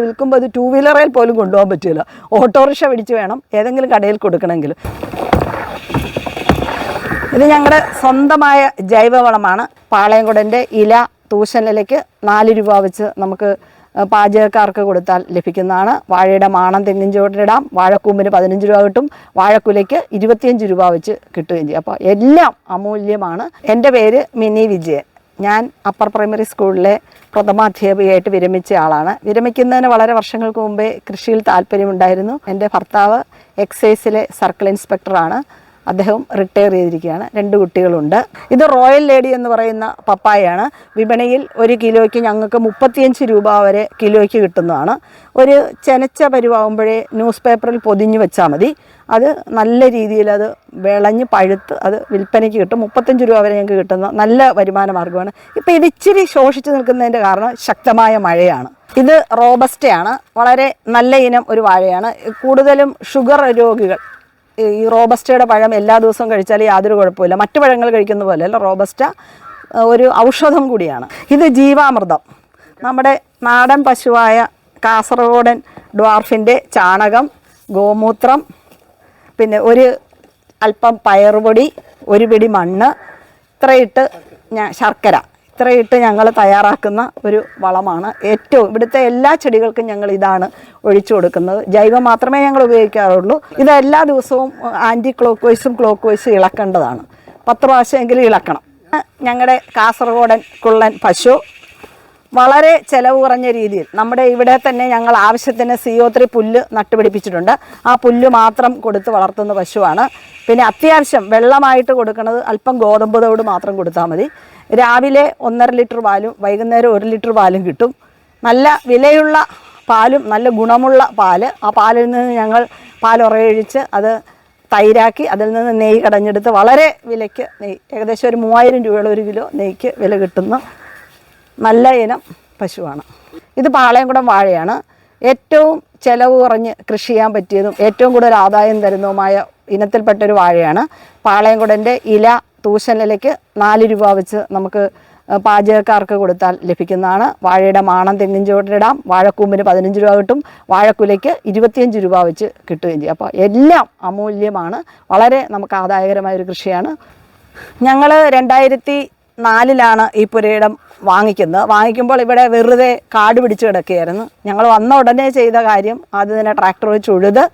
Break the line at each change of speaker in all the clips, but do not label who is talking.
വിൽക്കുമ്പോൾ അത് ടൂ വീലറിൽ പോലും കൊണ്ടുപോകാൻ പറ്റില്ല ഓട്ടോറിക്ഷ പിടിച്ച് വേണം ഏതെങ്കിലും കടയിൽ കൊടുക്കണമെങ്കിൽ. ഇത് ഞങ്ങളുടെ സ്വന്തമായ ജൈവവളമാണ്. പാളയംകുടന്റെ ഇല തൂശനിലയ്ക്ക് നാല് രൂപ വെച്ച് നമുക്ക് പാചകക്കാർക്ക് കൊടുത്താൽ ലഭിക്കുന്നതാണ്. വാഴയുടെ മാണം തെങ്ങിൻ ചുവട്ടിലിടാം. വാഴക്കൂമ്പിന് പതിനഞ്ച് രൂപ കിട്ടും. വാഴക്കുലയ്ക്ക് ഇരുപത്തിയഞ്ച് രൂപ വെച്ച് കിട്ടുകയും ചെയ്യും. അപ്പോൾ എല്ലാം അമൂല്യമാണ്. എന്റെ പേര് മിനി വിജയൻ. ഞാൻ അപ്പർ പ്രൈമറി സ്കൂളിലെ പ്രഥമാധ്യാപികയായിട്ട് വിരമിച്ച ആളാണ്. വിരമിക്കുന്നതിന് വളരെ വർഷങ്ങൾക്ക് മുമ്പേ കൃഷിയിൽ താല്പര്യമുണ്ടായിരുന്നു. എന്റെ ഭർത്താവ് എക്സൈസിലെ സർക്കിൾ ഇൻസ്പെക്ടറാണ് അദ്ദേഹം റിട്ടയർ ചെയ്തിരിക്കുകയാണ്. രണ്ട് കുട്ടികളുണ്ട്. ഇത് റോയൽ ലേഡി എന്ന് പറയുന്ന പപ്പായയാണ് വിപണിയിൽ ഒരു കിലോയ്ക്ക് ഞങ്ങൾക്ക് മുപ്പത്തിയഞ്ച് രൂപ വരെ കിലോയ്ക്ക് കിട്ടുന്നതാണ്. ഒരു ചെനച്ച പരുവാകുമ്പോഴേ ന്യൂസ് പേപ്പറിൽ പൊതിഞ്ഞു വെച്ചാൽ മതി. അത് നല്ല രീതിയിൽ അത് വിളഞ്ഞ് പഴുത്ത് അത് വിൽപ്പനയ്ക്ക് കിട്ടും. മുപ്പത്തഞ്ച് രൂപ വരെ ഞങ്ങൾക്ക് കിട്ടുന്ന നല്ല വരുമാന മാർഗമാണ്. ഇപ്പോൾ ഇത് ഇച്ചിരി ശോഷിച്ച് നിൽക്കുന്നതിന്റെ കാരണം ശക്തമായ മഴയാണ്. ഇത് റോബസ്റ്റയാണ് വളരെ നല്ല ഇനം ഒരു വാഴയാണ്. കൂടുതലും ഷുഗർ രോഗികൾ ഈ റോബസ്റ്റയുടെ പഴം എല്ലാ ദിവസവും കഴിച്ചാൽ യാതൊരു കുഴപ്പമില്ല. മറ്റു പഴങ്ങൾ കഴിക്കുന്ന പോലെ അല്ല റോബസ്റ്റ ഒരു ഔഷധം കൂടിയാണ്. ഇത് ജീവാമൃതം. നമ്മുടെ നാടൻ പശുവായ കാസർഗോഡൻ ഡ്വാർഫിന്റെ ചാണകം ഗോമൂത്രം പിന്നെ ഒരു അല്പം പയറുപൊടി ഒരു പിടി മണ്ണ് ഇത്രയിട്ട് ഞാൻ ശർക്കര. ഇത്രയിട്ട് ഞങ്ങൾ തയ്യാറാക്കുന്ന ഒരു വളമാണ്. ഏറ്റവും ഇവിടുത്തെ എല്ലാ ചെടികൾക്കും ഞങ്ങൾ ഇതാണ് ഒഴിച്ചു കൊടുക്കുന്നത്. ജൈവം മാത്രമേ ഞങ്ങൾ ഉപയോഗിക്കാറുള്ളൂ. ഇത് എല്ലാ ദിവസവും ആന്റി ക്ലോക്ക് വൈസും ക്ലോക്ക് വൈസും ഇളക്കേണ്ടതാണ്. പത്ത് പ്രാവശ്യമെങ്കിലും ഇളക്കണം. ഞങ്ങളുടെ കാസർഗോഡൻ കുള്ളൻ പശു വളരെ ചെലവ് കുറഞ്ഞ രീതിയിൽ നമ്മുടെ ഇവിടെ തന്നെ ഞങ്ങൾ ആവശ്യത്തിന് സി ഒ ത്രീ പുല്ല് നട്ടുപിടിപ്പിച്ചിട്ടുണ്ട്. ആ പുല്ല് മാത്രം കൊടുത്ത് വളർത്തുന്ന പശുവാണ്. പിന്നെ അത്യാവശ്യം വെള്ളമായിട്ട് കൊടുക്കുന്നത് അല്പം ഗോതമ്പ് തവിട് മാത്രം കൊടുത്താൽ മതി. രാവിലെ ഒന്നര ലിറ്റർ പാലും വൈകുന്നേരം ഒരു ലിറ്റർ പാലും കിട്ടും. നല്ല വിലയുള്ള പാലും നല്ല ഗുണമുള്ള പാൽ. ആ പാലിൽ നിന്ന് ഞങ്ങൾ പാലുറയൊഴിച്ച് അത് തൈരാക്കി അതിൽ നിന്ന് നെയ്യ് കടഞ്ഞെടുത്ത് വളരെ വിലയ്ക്ക് നെയ്യ് ഏകദേശം ഒരു മൂവായിരം രൂപയുള്ള ഒരു കിലോ നെയ്ക്ക് വില കിട്ടുന്ന നല്ല ഇനം പശുവാണ്. ഇത് പാളയംകുടം വാഴയാണ്. ഏറ്റവും ചിലവ് കുറഞ്ഞ് കൃഷി ചെയ്യാൻ പറ്റിയതും ഏറ്റവും കൂടുതൽ ആദായം തരുന്നതുമായ ഇനത്തിൽപ്പെട്ടൊരു വാഴയാണ്. പാളയംകുടന്റെ ഇല തൂശനിലയ്ക്ക് നാല് രൂപ വെച്ച് നമുക്ക് പാചകക്കാർക്ക് കൊടുത്താൽ ലഭിക്കുന്നതാണ്. വാഴയുടെ മാണം തെങ്ങിൻ ചുവട്ടിലിടാം വാഴക്കൂമ്പിന് പതിനഞ്ച് രൂപ കിട്ടും. വാഴക്കുലയ്ക്ക് ഇരുപത്തിയഞ്ച് രൂപ വെച്ച് കിട്ടുകയും ചെയ്യും. അപ്പോൾ എല്ലാം അമൂല്യമാണ്. വളരെ നമുക്ക് ആദായകരമായ ഒരു കൃഷിയാണ്. ഞങ്ങൾ രണ്ടായിരത്തി നാലിലാണ് ഈ പുരയിടം വാങ്ങിക്കുന്നത്. വാങ്ങിക്കുമ്പോൾ ഇവിടെ വെറുതെ കാട് പിടിച്ച് കിടക്കുകയായിരുന്നു. ഞങ്ങൾ വന്ന ഉടനെ ചെയ്ത കാര്യം ആദ്യം തന്നെ ട്രാക്ടർ വെച്ച് ഉഴുത്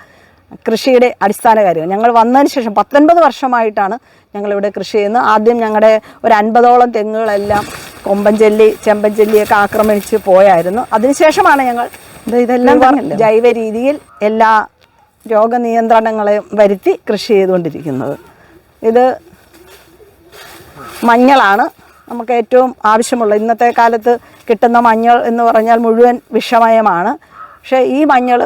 കൃഷിയുടെ അടിസ്ഥാന കാര്യം ഞങ്ങൾ വന്നതിന് ശേഷം പത്തൊൻപത് വർഷമായിട്ടാണ് ഞങ്ങളിവിടെ കൃഷി ചെയ്യുന്നത്. ആദ്യം ഞങ്ങളുടെ ഒരു അൻപതോളം തെങ്ങുകളെല്ലാം കൊമ്പൻ ചെല്ലി ചെമ്പൻ ചെല്ലിയൊക്കെ ആക്രമിച്ച് പോയായിരുന്നു. അതിനുശേഷമാണ് ഞങ്ങൾ ഇത് ഇതെല്ലാം ജൈവ രീതിയിൽ എല്ലാ രോഗനിയന്ത്രണങ്ങളെയും വരുത്തി കൃഷി ചെയ്തുകൊണ്ടിരിക്കുന്നത്. ഇത് മഞ്ഞളാണ് നമുക്ക് ഏറ്റവും ആവശ്യമുള്ള ഇന്നത്തെ കാലത്ത് കിട്ടുന്ന മഞ്ഞൾ എന്ന് പറഞ്ഞാൽ മുഴുവൻ വിഷമയമാണ്. പക്ഷേ ഈ മഞ്ഞൾ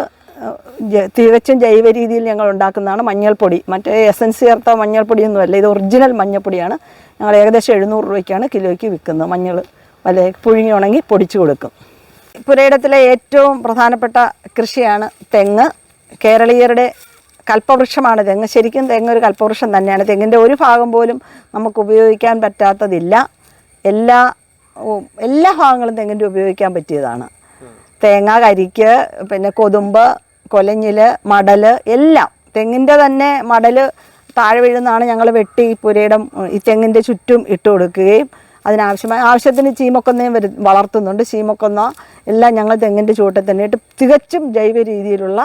തികച്ചും ജൈവ രീതിയിൽ ഞങ്ങൾ ഉണ്ടാക്കുന്നതാണ് മഞ്ഞൾപ്പൊടി. മറ്റേ എസൻസ് ചേർത്ത മഞ്ഞൾപ്പൊടിയൊന്നുമല്ല ഇത് ഒറിജിനൽ മഞ്ഞൾപ്പൊടിയാണ്. ഞങ്ങൾ ഏകദേശം എഴുന്നൂറ് രൂപയ്ക്കാണ് കിലോയ്ക്ക് വിൽക്കുന്നത് മഞ്ഞൾ വല പുഴുങ്ങി ഉണങ്ങി പൊടിച്ചു കൊടുക്കും. പുരയിടത്തിലെ ഏറ്റവും പ്രധാനപ്പെട്ട കൃഷിയാണ് തെങ്ങ്. കേരളീയരുടെ കൽപ്പവൃക്ഷമാണ്. തെങ്ങ് ശരിക്കും തെങ്ങ് ഒരു കൽപ്പവൃക്ഷം തന്നെയാണ്. തെങ്ങിന്റെ ഒരു ഭാഗം പോലും നമുക്ക് ഉപയോഗിക്കാൻ പറ്റാത്തതില്ല. എല്ലാ എല്ലാ ഭാഗങ്ങളും തെങ്ങിന്റെ ഉപയോഗിക്കാൻ പറ്റിയതാണ്. തേങ്ങ കരിക്ക് പിന്നെ കൊതുമ്പ് കൊലഞ്ഞിൽ മടൽ എല്ലാം. തെങ്ങിന്റെ തന്നെ മടൽ താഴെ വീഴുന്നതാണ് ഞങ്ങൾ വെട്ടി പുരയിടം ഈ തെങ്ങിന്റെ ചുറ്റും ഇട്ട് കൊടുക്കുകയും അതിനാവശ്യമായ ആവശ്യത്തിന് ചീമക്കൊന്നയും വരു വളർത്തുന്നുണ്ട്. ചീമക്കൊന്ന എല്ലാം ഞങ്ങൾ തെങ്ങിന്റെ ഇട്ട് തികച്ചും ജൈവ രീതിയിലുള്ള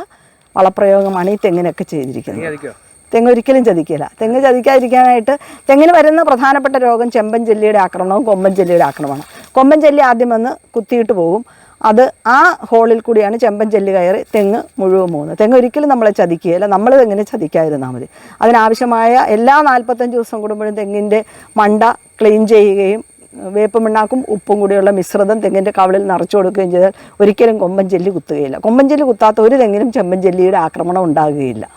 വളപ്രയോഗമാണ് ഈ തെങ്ങിനൊക്കെ ചെയ്തിരിക്കുന്നത്. തെങ്ങ് ഒരിക്കലും ചതിക്കില്ല. തെങ്ങ് ചതിക്കാതിരിക്കാനായിട്ട് തെങ്ങിന് വരുന്ന പ്രധാനപ്പെട്ട രോഗം ചെമ്പൻ ചെല്ലിയുടെ ആക്രമണവും കൊമ്പൻ ചെല്ലിയുടെ ആക്രമണമാണ്. കൊമ്പൻ ചെല്ലി ആദ്യം വന്ന് കുത്തിയിട്ട് പോകും. അത് ആ ഹോളിൽ കൂടിയാണ് ചെമ്പൻ ചെല്ലി കയറി തെങ്ങ് മുഴുവൻ പോകുന്നത്. തെങ്ങ് ഒരിക്കലും നമ്മളെ ചതിക്കുകയില്ല. നമ്മൾ തെങ്ങിനെ ചതിക്കാതിരുന്നാൽ മതി. അതിനാവശ്യമായ എല്ലാ നാൽപ്പത്തഞ്ച് ദിവസം കൂടുമ്പോഴും തെങ്ങിന്റെ മണ്ട ക്ലീൻ ചെയ്യുകയും വേപ്പ് മിണ്ണാക്കും ഉപ്പും കൂടിയുള്ള മിശ്രിതം തെങ്ങിന്റെ കവളിൽ നിറച്ചു കൊടുക്കുകയും ചെയ്താൽ ഒരിക്കലും കൊമ്പൻ ചെല്ലി കുത്തുകയില്ല. കൊമ്പൻ ചെല്ലി കുത്താത്ത ഒരു തെങ്ങിനും ചെമ്പൻ ചെല്ലിയുടെ ആക്രമണം ഉണ്ടാകുകയില്ല.